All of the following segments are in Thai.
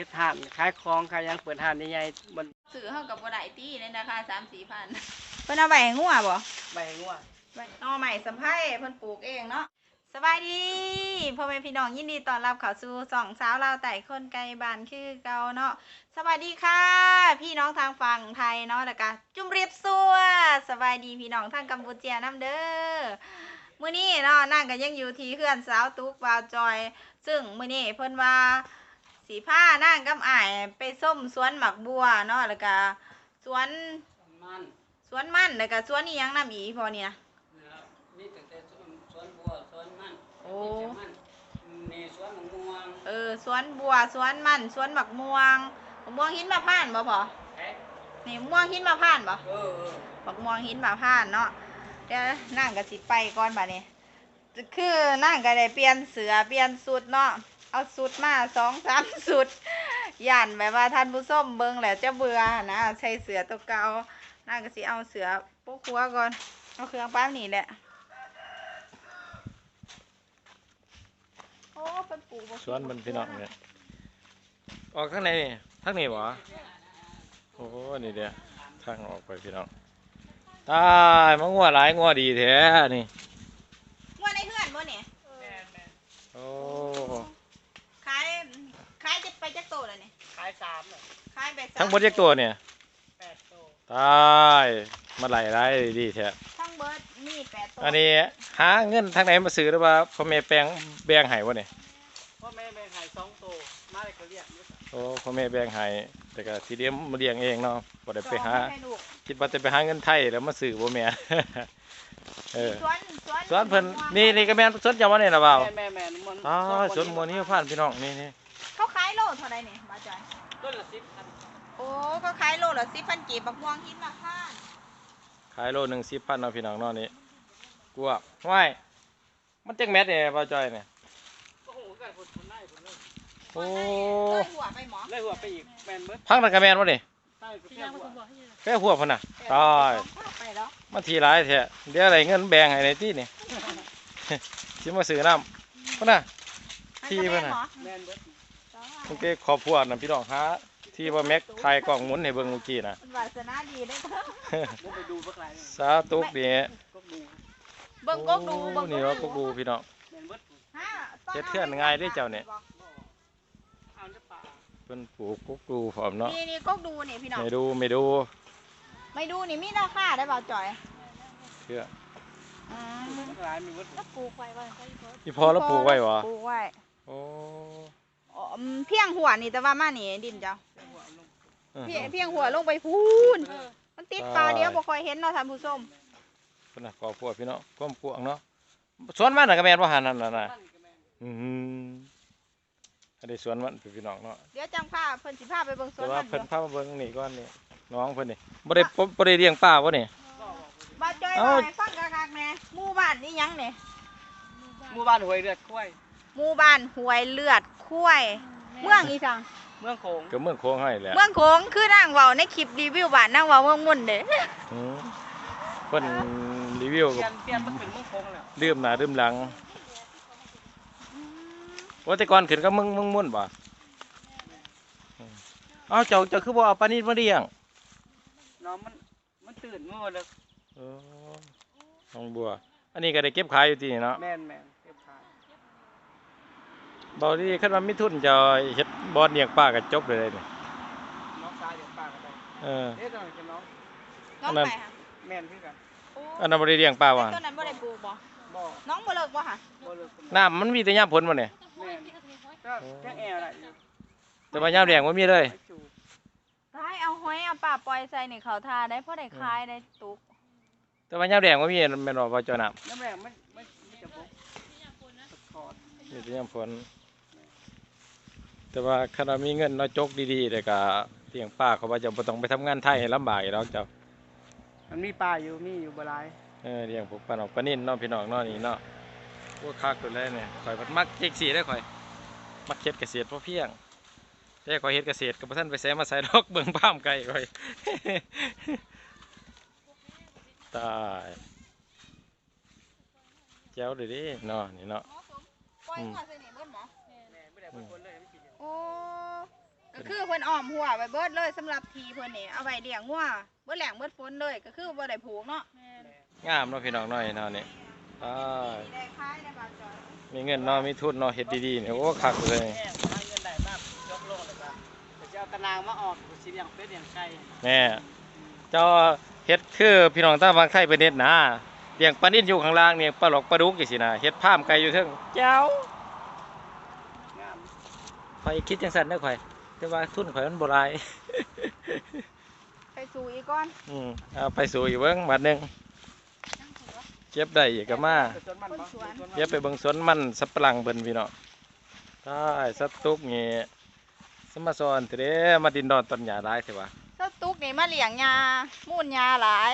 ฮ็ดห่านขายของขายหยังเปิดห่านใหญ่ๆมันซื้อเฮากับบ่ได้ตีในราคา3 4พันเพิ่นเอาไว้ให้งัวบ่ใบงัวหน่อใหม่สัมไพ่เพิ่นปลูกเองเนาะสบายดีพ่อแม่พี่น้องยินดีต้อนรับเข้าสู่สองสาวลาวไต่คนไกลบ้านคือเก่าเนาะสวัสดีค่ะ พี่น้องทางฝั่งไทยเนาะแล้วก็จุ่มเรียบซัวสบายดีพี่น้องทางกัมพูชานํเด้อมื้อนี้เนาะนั่งกันยังอยู่ที่เพื่อนสาวตุ๊กวาวจอย ซึ่งมื้อนี้เพิ่นว่า สีผ้านั่งกับอ้ายไปส้มสวนหมักบัวเนาะแล้วก็สวนมันสวนมันแล้วก็สวนอีหยังนํอีพอเนี่ยนี่ตั้งแต่สวนสวนบัวสวนมันโอ้นี่สวนมะม่วงเออสวนบัวสวนมันสวนบักม่วงบักม่วงหินมะพร้านบ่พอแท้นี่ม่วงหินมะพร้านบ่เออเออบักม่วงหินมะพร้านเนาะเดี๋ยวนั่งก็สิไปก่อนบัดนี้คือนั่งก็ได้เปลี่ยนเสือเปลี่ยนสุดเนาะ เอาสุดมาสองสามสุดย่านแบบว่าท่านผู้ชมเบิงแหล้วจะเบื่อนะใส่เสือตัวเก่านั่งก็สิเอาเสือปุ๊กหัวก่อนเอาเครื่องปั้นนี่แหละโอ้เป็นปลูกบ่สวนมันพี่น้องเนี่ยออกข้างในนี่ทางนี้บ่โอ้นี่เดียวทางออกไปพี่น้องตายมันงัวหลายงัวดีแท้นี่เฮือนบ่เนี่ย แม่แม่ โอ้ ขายขายจะไปจักโตแล้วนี่ ขายสามเลยขายไปสามทั้งหมดเรียกตัวเนี่ยแปดโตตายมาไหลหลายดีแท้ทั้งเบิดมีแปดโตอันนี้หาเงินทางไหนมาซื้อหรือว่าพ่อแม่แปลงแบ่งให้บ่เนี่ยพ่อแม่แม่ขายสองโตมาเลยก็เรียกอยู่โอ้พ่อแม่แบ่งให้แต่ก็ทีเดียวมาเลี้ยงเองเนาะบ่ได้ไปหาให้ลูกคิดว่าจะไปหาเงินไทยแล้วมาซื้อบ่แม่ เออสวนสวนสวนเพิ่นนี่นี่ก็แม่นสวนเจ้าว่าเนี่ยล่ะเปล่าแม่แม่แม่มันอ๋อสวนมัวนี่ผ่านพี่น้องนี่นี่เขาขายโลเท่าไหร่นี่มาจอย ต้นละสิบพันโอ้เขาขายโลละสิบพันกีบบักม่วงหินมะพร้านขายโลหนึ่งสิบพันเนาะพี่น้องเนาะนี่กลัวห้วยมันจังแมทเนี่ยป้าจอยเนี่ยก็หูกันคนคนไล่คนเลยโอ้เลยหัวไปหมอไล่หัวไปอีกแม่นเบิดพังนักกระแมนวะนี่ใต้ก็แค่หัวแค่หัวพนน่ะตายไปแล้วมันทีหลายแท้เดี๋ยวอะไรเงินแบ่งให้ในที่นี่สิมาซื้อน้ำพนน่ะที่เพิ่นน่ะแม่นเบิด มันเก็ขอบพวดน่ะพี่น้องฮะที่ว่าแม็กถ่ายกล่องหมุนให้เบิ่งเมื่อกี้น่ะวาสนาดีได้อมุกไปดูพวกไรนี่สาตุกนี่ก็ดูเบิ่งกกดูโอ้เบิ่งนี่ว่าก็ดูพี่น้องแม่นเบิดฮะต้เฮ็ดเทื่อนง่ายเด้อเจ้าเนี่ย เอาจะป่าเพิ่นปลูกกุ๊กดูพร้อมเนาะนี่นี่กกดูนี่พี่น้อง ไม่ดูไม่ดูไม่ดูนี่มีราคาได้เปล่าจอยเชื่ออืมพวกไรมีเบิด แล้วปลูกไว้บ่ใช่เบิดอีพอแล้วปลูกไว้หวะปลูกไว้โอ้ อ๋ออืมเพียงหัวนี่แต่ว่ามานี่ดินเจ้าหัวลงเออเพียงเพียงหัวลงไปพูนมันติดปลาเดียวบ่ค่อยเห็นเนาะท่านผู้ชมเพิ่นน่ะขอพวดพี่น้องก้มกวางเนาะสวนมันน่ะก็แม่นว่าหันนั่นน่ะน่ะตั้งก็แม่นอือหืออันนี้สวนมันพี่น้องเนาะเดี๋ยวจังพาเพิ่นสิพาไปเบิ่งสวแต่นว่ามันเพิ่นเด้อพามาเบิ่งนี่ก่อนนี่น้องเพิ่นนี่บ่ได้บ่บ่ได้เลี้ยงป้าบ่นี่ก็บอกบ่จ้อยเอ้าบ่ให้ฟังคักๆแหน่หมู่บ้านนี่หยังนี่หมู่บ้านหวยเลือดคุ้ยหมู่บ้านห้วยเลือด คุ้ยเมืองอีสังเมืองโขงก็เมืองโค้งให้แหละเมืองโขงคือนางเว้าในคลิปรีวิวบ้านนางเว้าเมืองมุ่นเด้อืมเพิ่นรีวิวเปลี่ก็ยนเปลี่ยนมันเป็นเมืองโขงแล้วลืมหน้าลืมหลังว่าแต่ก่อนขึ้นก็มึงมึงมุ่นบ่อืมเอ้าเจ้าเจ้าคือบ่เอาปลานิดมาเลี้ยง น้องมันมันตื่นเมื่อเลยเออน้องบัว อันนี้ก็ได้เก็บขายอยู่ที่นี่เนาะแม่นแม่นเก็ บขายบอดีคันว่ามีทุนจะเฮ็ดบอลเลี้ยงปลาก็จบเลยเด้นี่น้องชายเดี๋ยวป้าก็ได้เออ เอ๊ะตอนนั้นเป็นน้องน้องอันนั้น ไปค่ะแม่นพี่กันโอ้อันนั้นบ่ได้เลี้ยงปลาว่ะต้นนั้นบ่ได้ปลูกบ่บ่น้องบ่เลิกบ่ค่ะบ่เลิกกันน้ำมันมีแต่ยามฝนบ่เนี่ยแม่นก็แค่แอร์อะไรอยู่แต่ว่ายามแล้งบ่มีเลยไปจูบได้เอาหอยเอาปลาปล่อยใส่ในเขาทาได้พอได้ขายได้ตุกแต่ว่ายามแล้งบ่มีแม่นบ่ว่าเจ้าน้ำน้ำแรงไม่ไม่ไม่จะบอกถอดมีแต่ยามฝน แต่ว่าคันว่ามีเงินเนาะจกดีๆแล้วก็เลี้ยงปลาเขาว่าจะบ่ต้องไปทำงานไทยให้ลำบากอีกแล้วเจ้ามันมีปลาอยู่มีอยู่บ่หลายเออเลี้ยงพวกปลาหนอกปลานิ่นเนาะพี่น้องเนาะนี่เนาะพวกคักตัวแรกเนี่ยข่อยเพิ่นมักเจ๊กสีได้อข่อย มักเฮ็ดเกษตรพอเพียงแต่ข่อยเฮ็ดเกษตรก็บ่ทันไปแซมมาใส่ดอกเบิ่งป้ามไก่ข่อย ตายแจ๋วเลยเดิเนาะนี่เนาะ ปล่อยหัวใส่นี่เบิ่นบ่แม่ไม่ได้เป็นคนเลยไม่กิน โอ้ก็ก็คือเพิ่นอ้อมหัวไว้เบิดเลยสำหรับทีเพิ่นนี่เอาไว้เลี้ยงงัวเบิดแหลงเบิดฝนเลยก็คือบ่ได้ผูกเนาะงามเนาะพี่น้องน้อยเนาะนี่อ้ายได้ขายได้บาทจอยมีเงินเนาะมีทุนเนาะเฮ็ดดีๆเนี่ยโอ้คักเลยแม่หาเงินได้มากยกโลกเลยครับเดี๋ยวจะเอาตะนางมาออกสิเลี้ยงเป็ดเลี้ยงไก่แม่เจ้าเฮ็ดคือพี่น้องตาบางไทยเป็นเฮ็ดนะเลี้ยงปลานิ่นอยู่ข้างล่างเนี่ยปลาหลอกปลาดุกจังซี่นะเฮ็ดพามไก่อยู่เทิงเจ้างาม ข่อยคิดจังซั่นเด้อข่อย แต่ว่าทุนข่อยมันบ่หลายไปสู่อีกก่อนอืมเอาไปสู่อีกเบิ่งบัดหนึงเก็บได้อีกก็มาไปสวนมันบ่สวนมันเก็บไปเบิ่งสวนมันสับปะหลังเบิ่นพี่น้องใช่สตุกนี่สมาซอนเตเด้มาดินดอนต้นหญ้าหลายสิวะสตุกนี่มาเลี้ยงยามูนยาหลาย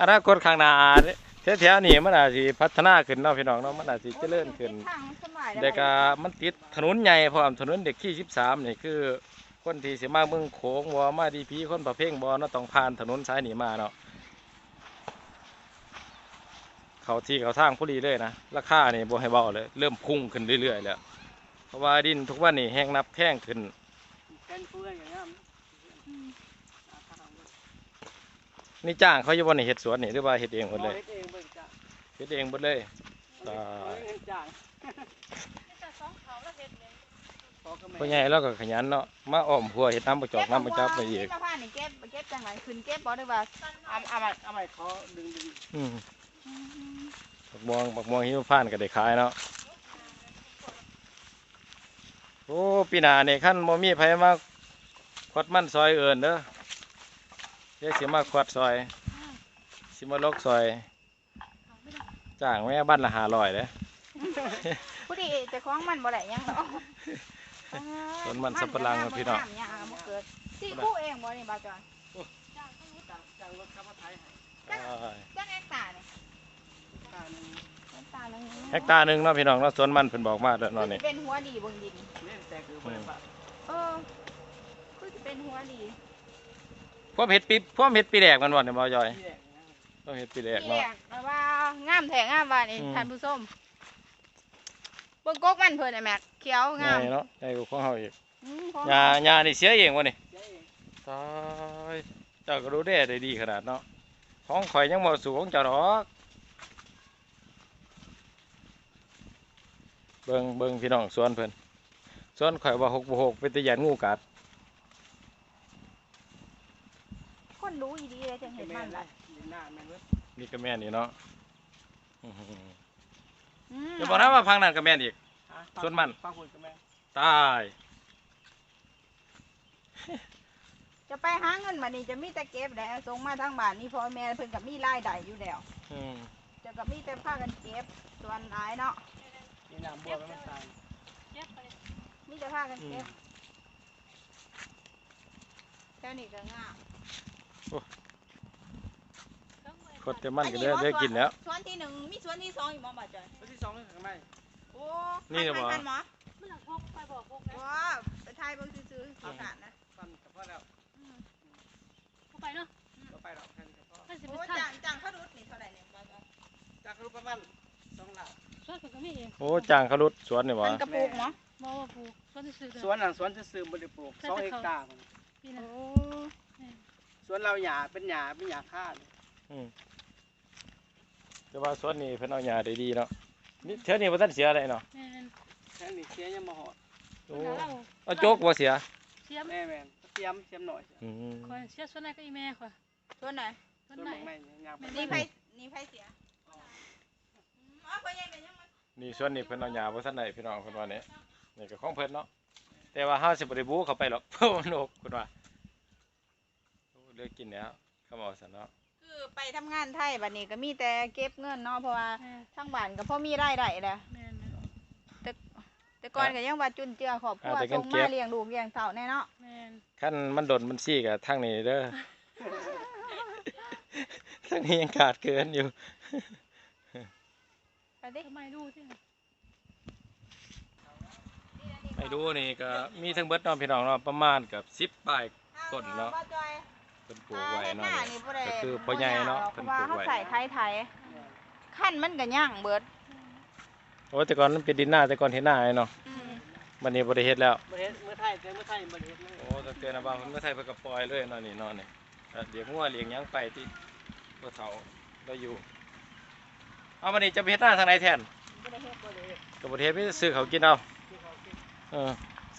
อนาคตข้างหน้าแถวๆนี้มันอาจสิพัฒนาขึ้นเนาะพี่น้องเนาะมันอาจสิเจริญขึ้นทางมันสมัยแต่ก็มันติดถนนใหญ่พร้อมถนนเด็กที่13นี่คือ คนที่สิมาเมืองโขงบ่มาดีพีคนประเพ่งบ่เนาะต้องผ่านถนนสายนี้มาเนาะเขาที่เขาทางผู้ดีเลยนะราคานี่บ่ให้เบาเลย เริ่มพุ่งขึ้นเรื่อยๆแล้วเพราะว่าดินทุกวันนี้แห้งนับแพงขึ้นแค่นเพื่อนอย่างเงี้ยนี่จ้างเขาอยู่บ่นี่เฮ็ดสวนนี่หรือว่าเฮ็ดเองหมดเลยเฮ็ดเองเบิ่งจ้ะเฮ็ดเองหมดเลยตาเฮ็ยดเองจ้าง พอก็แม่พ่อใหญ่เราก็ขยันเนาะมาอ้อมหัวเฮ็ดน้ำประจอกน้ำประจับไปอีกมะพร้าวนี่เก็บเก็บจังไหนขึ้นเก็บบ่ได้ว่าเอาเอาใหม่เอาใหม่ขอดึงดึงอืมบักม่วงบักม่วงหิมพานต์ก็ได้ขายเนาะโอ้ปีหน้านี่คันบ่มีไผมาควัดมันซอยเอิ้นเด้อเดี๋ยวสิมาควัดซอยสิมาลกซอยจ้างแม่บ้านละ500เด้อ ผู้ดีเจะคล้าของมันบ่ได้หยังดอกสวนมันสับปะหลังพี่น้อง มัยางบ่เกิดสิคู่เองบ่นี่บ่าวจอยจ้างจ้างรถขับมาไทยให้อ้ายจังเอกตานี่ค่าหนึงเอกตาหนึงเฮกตาร์หนึงเนาะพี่น้องเนาะสวนมันเพิ่นบอกมาเด้อเนาะนี่เป็นหัวดีเบิ่งดิน เล่นแต่คือบ่ได้ปะเออคือสิเป็นหัวดีพวกเฮ็ดปีพวกเฮ็ดปีแรกมันบ่เนี่ยบ่จอยที่แรกนะ พวกเฮ็ดปีแรกที่เนาะแรกแบบว่างามแท้งามว่านี่อืม ท่านผู้ชม เบิ่งกกมันเพิ่นน่ะแม็กเขียวงาม ใหญ่เนาะใหญ่กว่าของเฮาอีกอืมของหญ้าหญ้านี่เสียเองบ่นี่เจ๊เองตายเจ้าก็รู้ได้ได้ดีขนาดเนาะของข่อยยังบ่สู่ของเจ้าดอกเบิ่งเบิ่งพี่น้องสวนเพิ่นสวนข่อยว่า6บ่6เป็นตะยานงูกัด คนรู้อีดีเลยจังเห็นแม่มันนล่ะดินหน้าแม่นเว้ย นี่ก็แม่นนี่เนาะอื้อหือ อืมอย่าบอกนะว่าพังนั่นก็แม่นอีกอะส่วนมันฟังคุณกับแม่ตายจะไปหาเงินมานี่จะมีแต่เก็บแล้วส่งมาทางบ้านนี่พ่อแม่เพิ่นก็มีรายได้อยู่แล้วอืมจะก็มีแต่พากันเก็บส่วนหลายเนาะนี่น้ำบัวมันตายมีแต่พากันเก็บแค่นี้ก็งาม คดแต่มันก็ได้ได้กินแล้ว สวนที่หนึ่งมีสวนที่สองอยู่หมอบ่จ้อยตัวที่สองนี่ข้างในโอ้นี่จะบอกหันๆหมอมันหลังพกไปบอกพกนะว้าไปถ่ายเบิ่งซื่อๆเขาขาดนะฟันกับพ่อแล้วเข้าไปเนาะก็ไปดอกแค่นี้ก็พอถ้าสิโอ้เป็นท่าจังจังเขารุดนี่เท่าไหร่เนี่ยบ่จ้อยจากรูปประมาณสองหลักสวนก็มีเองโอ้จ้างเขารุดสวนนี่บ่มันกระปุกหมอบ่ว่าปลูกสวนที่ซื้อสวนหลังสวนจะซื้อบริปลูกสองเฮกตาร์นี่โอ้นะสวนเราหญ้าเป็นหญ้าเป็นหญ้าค่าเลยอืม แต่ว่าสวนนี่เพิ่นเอาหญ้าได้ดีเนาะนี่เท่านี้บ่ทันเสียอะไรเนาะแม่นแค่นี้เสียยังมาหอดโอ้เราเอาโจกบ่เสียเสียมแม่แม่นเสียมเสียมหน่อยอืมคอยเสียส่วนไหนก็อีแม่คอยส่วนไหนส่วนสวนไหนบางแม่ยางไปนี่ไผนี่ไผเสียอืมอ๋อพ่อใหญ่เป็นยังไงนี่สวนนี่เพิ่นเอาหญ้าบ่ทันได้พี่น้องเพิ่นว่านี่นี่ก็ของเพิ่นเนาะแต่ว่าเฮาสิบ่ได้บูเข้าไปหรอกเพราะมันโอกเพิ่นว่าโอ้เหลือกินแล้วเขาบอกซั่นเนาะ คือไปทำงานไทยบัดนี้ก็มีแต่เก็บเงินเนาะเพราะว่าแม่ทางบ้านก็พอมีรายได้แหละแม่นแต่ก่อนก็ยังว่าจุนเจือครอบครัวส่งมาเลี้ยงลูกเลี้ยงเต่าแน่เนาะแม่นคันมันดนมันซี่ก็ทางนี้เด้อ ทางนี้ยังขาดเกินอยู่ ไปดิทำไมดูสิไปดูนี่ก็มีทั้งเบิดเนาะพี่น้องเนาะประมาณกับ10ปลาย ต้นเนาะ บ่จอย เพิ่นปลูกไว้เนาะอ่นี่นี่บ่ได้ก็คือพ่อใหญ่เนาะเพเพิ่นราะว่าปลูกเขาไว้ใส่ไทยไทยขั้นมันก็ย่างเบิดโอ้แต่ก่อนมันเป็นดินหน้าแต่ก่อนเห็นหน้าไอ้เนาะอืมวันนี้บ่ได้เฮ็ดแล้วบ่เฮ็ดเมื่อไทยแต่เมื่อไทยบ่ได้เฮ็ดเลยโอ้ตั้งแต่นะบ้านเพิ่นมาไทยเพิ่นก็ปล่อยเลยเนาะนี่เนาะนี่ก็เลี้ยงงัวเลี้ยงหยังไปที่บ่เฒ่าเราอยู่ เอาวันนี้จะไปเฮ็ดหน้าทางไหนแทนบ่ได้เฮ็ดบ่ได้เฮ็ดก็บ่ได้เฮ็ดมีแต่ซื้อเขาวกินเอาที่เขาคิดเออ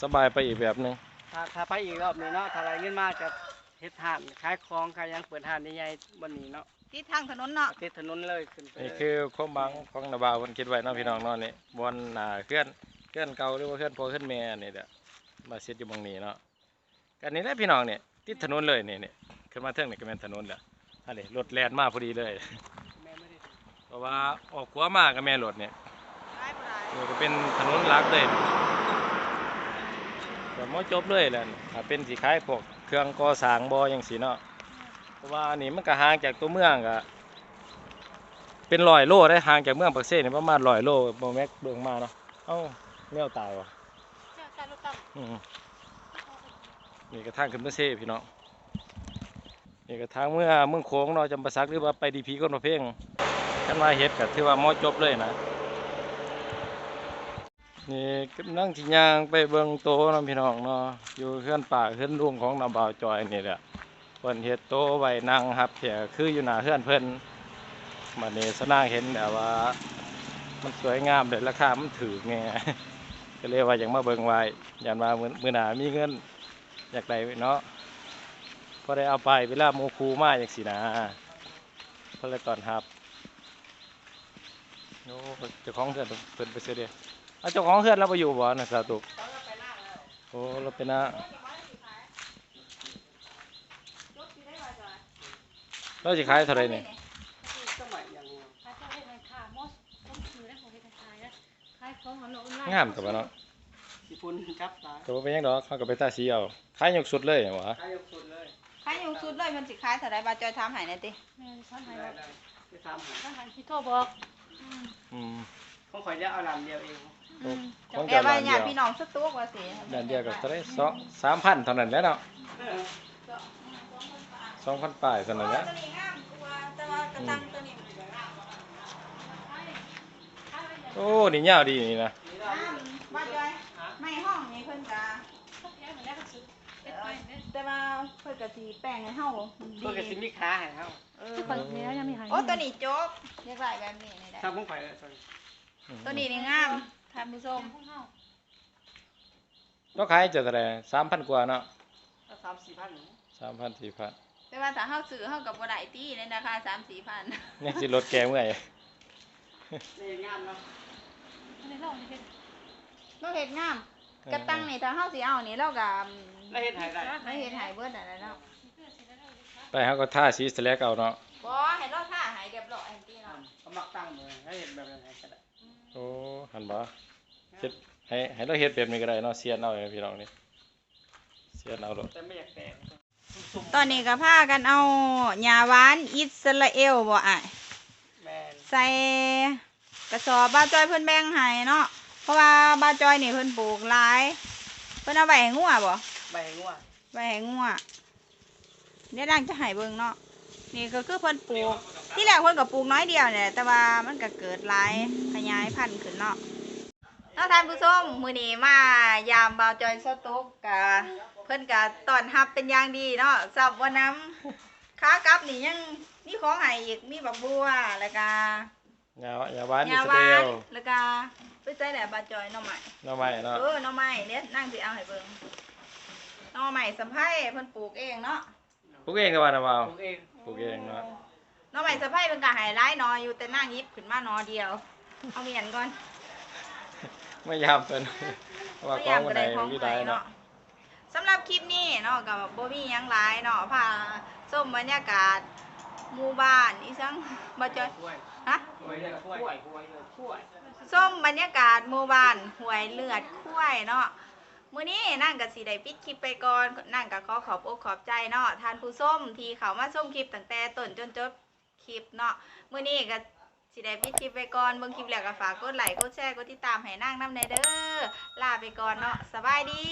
สบายไปอีกแบบหนึงถ้าถ้าไปอีกรอบหนึงเนาะถ้าได้เงินมาก็ เฮ็ดห้านขายของขายหยังเปิดห้านใหญ่ๆบนนี้เนาะติดทางถนนเนาะติดถนนเลยขึ้นไปนี่เลยคือความหวังของนาบาวเพิ่นคิดไว้เนาะพี่น้องเนาะนี่บอนหน้าเคลื่อนเคลื่อนเก่าหรือว่าเคลื่อนพ่อเคลื่อนแม่นี่แหละมาเสียอยู่บางนี้เนาะกันนี่แหละพี่น้องเนี่ยติดถนนเลยนี่นี่ขึ้นมาเทิงนี่ก็แม่นถนนแหละอันนี้รถแล่นมาพอดีเลย แม่ไม่ได้เพราะว่าออกขวามาก็แม่นรถเนี่ยได้บ่ได้นี่ก็เป็นถนนหลักเลยก็มอจบเลยแหละถ้าเป็นสิขายพวก เครื่องก่อสร้างบ่จังซี่เนาะเพราะว่าอันนี้มันก็ห่างจากตัวเมืองก็เป็นร้อยโลได้ห่างจากเมืองปักเซ่นี่ประมาณร้อยโลบ่แม็กเบิ่งมาเนาะเอ้าแมวตายวะเจ้าการรถตั้มอืมนี่ก็ทางขึ้นเมืองเซ่พี่น้องนี่ก็ทางเมื่อเมืองโขงเนาะจำปาสักหรือว่าไปดีพีก้นประเพ่งกันมาเฮ็ดก็ถือว่าหมอจบเลยนะ นี่กำลังสิย่างไปเบิ่งโตนาะพี่น้องเนาะอยู่เฮือนป่าเฮือนลุงของนาบ่าวจอยนี่แหละเพิ่นเฮ็ดโตไว้นั่งรับแขกคืออยู่หน้าเฮือนเพิ่นบัดนี้สนางเห็นแบบว่า มันสวยงามเด้ราคามันถูกไงก็เลยว่าอย่ากมาเบิ่งไว้ยันว่ามือมือหนามีเงินอยากได้เนาะพอได้เอาไปเวลาหมู่ครูมาจังซี่นะเพิ่นเลยต้อนรับโอ้เจ้าของเฮือนเพิ่นไปซื้อเด้ เอาเจ้าของเฮือนเราไปอยู่บ่นะสาตุกโอ้เราเป็นนะเราสิขายเท่าไหรนี่สมัยยังขายเจ้าเฮ็ดให้ขามอสต้มถือได้ของเฮ็ดให้ขายนะขายของของเราออนไลน์งามกับว่าเนาะสิพุ่นจับตาก็บ่เป็นหยังดอกเขาก็ไปตาสีเอาขายยกสุดเลยหวะขายยกสุดเลยขายอยู่สุดเลยมันสิขายเท่าใดบาจอยถามให้หน่อยติแม่ท่านให้ได้เราได้ไปทำท่านให้ที่โทรบอกอืมของข่อยจะเอาลำเดียวเอง โอ้ขจัองงเจ้าแต่ว่าด้านญาเดียวติพี่น้องสต๊อกว่าสิด้านเดียวก็เท่าไหรสองสามพันเท่านั้นแหล้วเนาะสองพันป้ายเท่านั้นแหละตัวนี้งามกว่าแต่ว่ากระตังตัวนี้มันก็งามโอ้นี่ยาวดีนี่นะงามบาจอยไม่ห้องนี่เพิ่นก็พวกแกเหมือนได้ก็ซื้อเฮ็ดไปเนี่ยแต่ว่าเพิ่นก็สิแป้งให้เฮาดีเพื่อก็สิมีขาให้เฮาเออทุกคนนี้ยังมีหายโอ้ตัวนี้โจ๊กเรียกไรแบบนี้นี่แหละทำของข่อยเลยส่วนตัวนี้นี่งาม ท่านผู้ชมของเฮาเราขายเจะเท่าไหรสามพันกว่าเนาะถ้าสามสี่พันสามพันสี่พันแต่ว่าถ้าเฮาซื้อเฮาก็บ่ได้ตีในราคา3-4พันนี่สิรถแกเมื่อยนี่งามเนาะอันนี้เราเฮ็ดเราเฮ็ดงามกระตังนี่ถ้าเฮาสิเอานี่เราก็แล้วเฮ็ดให้ได้เราเฮ็ดให้เบิดนั่นแหละเนาะไปเขาก็ท่าสีสแลกเอาเนาะบ่ให้เราท่าให้เรียบร้อยอันตีเนาะเขามักตั้งมือให้เฮ็ดแบบนั้นให้ก็ได้ โอ้หันบ่เฮ็ดให้ให้เราเฮ็ดแบบนี้ก็ได้เนาะเสียนเอาเลยพี่น้องนี่เสียนเอาโลดแต่ไม่อยากแตกตอนนี้ก็พากันเอาหญ้าหวานอิสราเอลบ่อ้ายแม่นใส่กระสอบบ้าจอยเพิ่นแบ่งให้เนาะเพราะว่าบ้าจอยนี่เพิ่นปลูกหลาย เพิ่นเอาไว้ให้งัวบ่ใบงัวไว้ให้งัวเดี๋ยวดังจะให้เบิ่งเนาะนี่ก็คือเพิ่นปลูก ที่แรกเพิ่นก็ปลูกน้อยเดียวเนี่ยแต่ว่ามันก็เกิดหลายขยายพันธุ์ขึ้นเนาะเนาะท่านผู้ชมมื้อนี้มายามบ่าวจอยสต๊อกกะเพิ่นก็ต้อนรับเป็นอย่างดีเนาะสับวันน้ำขากลับนี่ยังมีของให้อีกมีบักบัวแล้วก็ยาวยาหวานหอิญ้าสหราเอวานลแล้วก็ไปใส่แหละบ่าวจอยหน่อไม้หน่อไม้เนาะเออหน่อไม้เนี่ยนั่งสิเอาให้เบิ่งหน่อไม้สัมไผ่เพิ่นปลูกเองเนาะปลูกเองก็ว่านะบ่าวปลูกเองปลูกเองเนาะห น่อไม้สัมไผ่เพิ่นก็ให้หลายหนออยู่แต่นั่งหยิบขึ้นมาหนอเดียว เอาเมียนก่อนไม่ยามเพิ่นว่าของวันไหนของมีไผได้เนาะเนาะสำหรับคลิปนี้เนาะก็บ่มีหยังหลายเนาะพาส้มบรรยากาศหมู่บ้านอีสังบ่จอยกล้วยฮะกล้วยกล้วยกล้วยกล้วยส้มบรรยากาศหมู่บ้านห้วยเลือดคุ้ยเนาะมื้อนี้นั่งก็สิได้ปิดคลิปไปก่อนนั่งก็ขอขอบอกขอบใจเนาะท่านผู้ส้มที่เขามาส้มคลิปตั้งแต่ต้นจนจบ คลิปเนาะมื้อนี้ก็สิได้ปิดคลิปไปก่อนเบิ่งคลิปแล้วก็ฝากกดไลค์กดแชร์กดติดตามให้นั่งน้ำในเด้อลาไปก่อนเนาะสบายดี